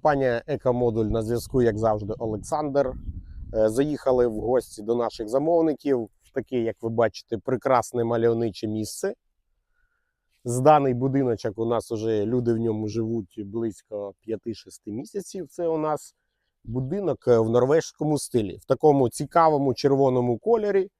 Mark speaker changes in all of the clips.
Speaker 1: Компанія Екомодуль на зв'язку, як завжди, Олександр. Е, Заїхали в гості до наших замовників в таке, як ви бачите, прекрасне мальовниче місце. Зданий будиночок у нас вже люди в ньому живуть близько 5-6 місяців. Це у нас будинок е, в норвежському стилі, в такому цікавому червоному кольорі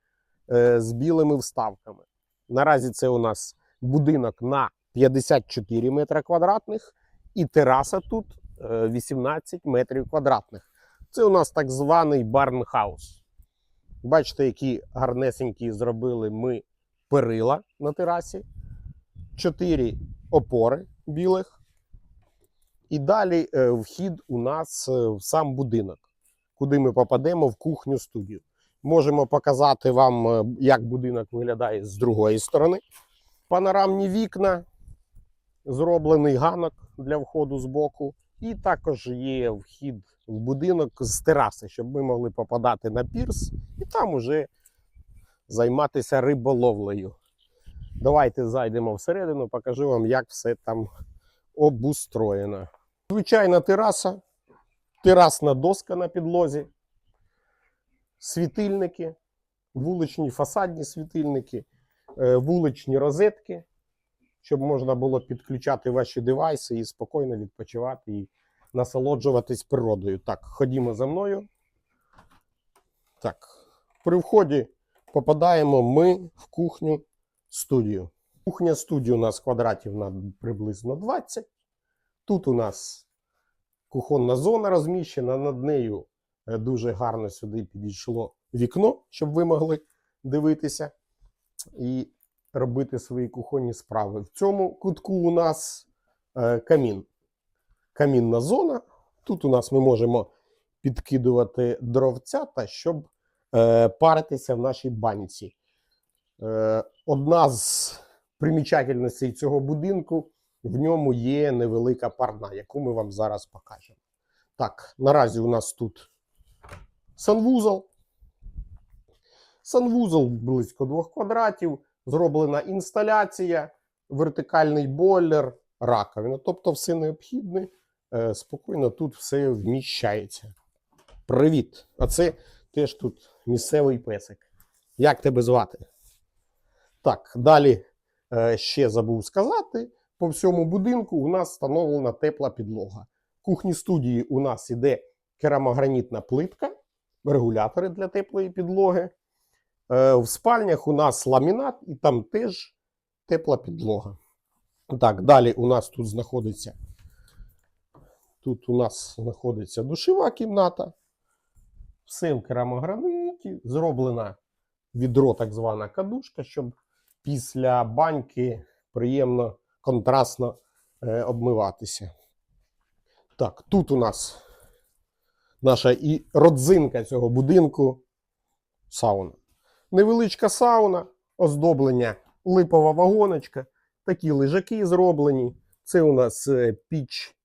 Speaker 1: е, з білими вставками. Наразі це у нас будинок на 54 метри квадратних і тераса тут 18 метрів квадратних. Це у нас так званий барнхаус. Бачите, які гарнесенькі зробили ми перила на терасі, чотири опори білих. І далі е, вхід у нас е, в сам будинок, куди ми попадемо в кухню студію. Можемо показати вам, е, як будинок виглядає з другої сторони. Панорамні вікна, зроблений ганок для входу з боку. І також є вхід в будинок з тераси, щоб ми могли попадати на пірс і там уже займатися риболовлею. Давайте зайдемо всередину, покажу вам, як все там обустроєно. Звичайна тераса, терасна доска на підлозі, світильники, вуличні фасадні світильники, е, вуличні розетки, щоб можна було підключати ваші девайси і спокійно відпочивати і насолоджуватись природою. Так, ходімо за мною. Так, при вході попадаємо ми в кухню студію. Кухня студії у нас квадратів на приблизно 20. Тут у нас кухонна зона розміщена, над нею е, дуже гарно сюди підійшло вікно, щоб ви могли дивитися і робити свої кухонні справи. В цьому кутку у нас е, камін. Камінна зона. Тут у нас ми можемо підкидувати дровцята, щоб е, паритися в нашій банці. Е, одна з примічательностей цього будинку в ньому є невелика парна, яку ми вам зараз покажемо. Так, наразі у нас тут санвузол. Санвузол близько двох квадратів, зроблена інсталяція, вертикальний бойлер, раковина. Тобто все необхідне, е, спокійно тут все вміщається. Привіт! А це теж тут місцевий песик. Як тебе звати? Так, далі е, ще забув сказати. По всьому будинку у нас встановлена тепла підлога. В кухні студії у нас іде керамогранітна плитка, регулятори для теплої підлоги. Е, В спальнях у нас ламінат і там теж тепла підлога. Так, далі у нас тут знаходиться. Тут у нас знаходиться душова кімната. Все в керамограніті. Зроблена відро, так звана кадушка, щоб після баньки приємно контрастно е, обмиватися. Так, тут у нас наша і родзинка цього будинку сауна. Невеличка сауна, оздоблення липова вагоночка, такі лежаки зроблені. Це у нас е, піч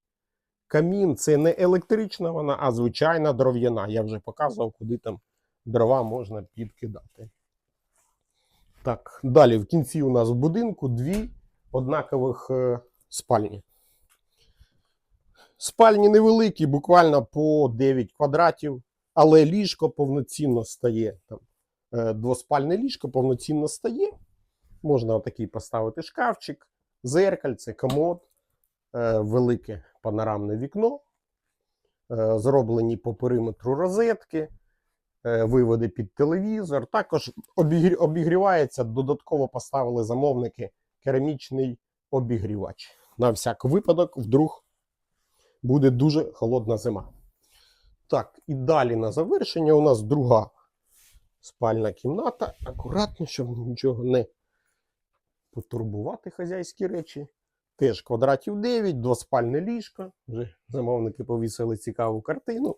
Speaker 1: камін. Це не електрична вона, а звичайна дров'яна. Я вже показував, куди там дрова можна підкидати. Так, далі в кінці у нас в будинку дві однакових е, спальні. Спальні невеликі, буквально по 9 квадратів, але ліжко повноцінно стає. Там, двоспальне ліжко повноцінно стає. Можна отакий поставити шкафчик, зеркальце, комод, е, велике панорамне вікно, е, зроблені по периметру розетки, е, виводи під телевізор. Також обігрівається, додатково поставили замовники керамічний обігрівач. На всяк випадок, вдруг буде дуже холодна зима. Так, і далі на завершення у нас друга спальна кімната. Акуратно, щоб нічого не потурбувати хазяйські речі. Теж квадратів 9, двоспальне ліжко. Вже замовники повісили цікаву картину.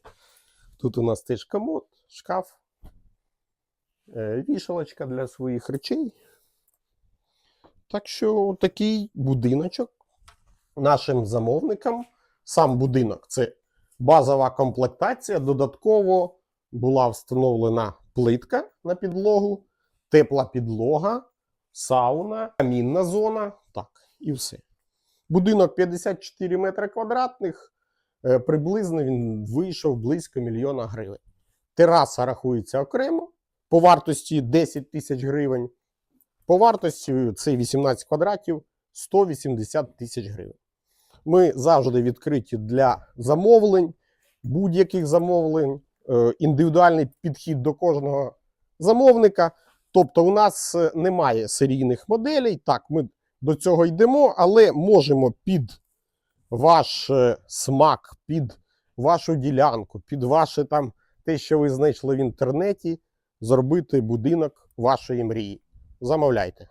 Speaker 1: Тут у нас теж комод, шкаф, е, вішалочка для своїх речей. Так що такий будиночок нашим замовникам. Сам будинок це базова комплектація. Додатково була встановлена плитка на підлогу, тепла підлога, сауна, камінна зона. Так, і все. Будинок 54 метри квадратних. е, приблизно він вийшов близько мільйона гривень. Тераса рахується окремо по вартості 10 тисяч гривень. По вартості це 18 квадратів 180 тисяч гривень. Ми завжди відкриті для замовлень, будь-яких замовлень, індивідуальний підхід до кожного замовника. Тобто, у нас е, немає серійних моделей. Так, ми до цього йдемо, але можемо під ваш е, смак, під вашу ділянку, під ваше там те, що ви знайшли в інтернеті, зробити будинок вашої мрії. Замовляйте.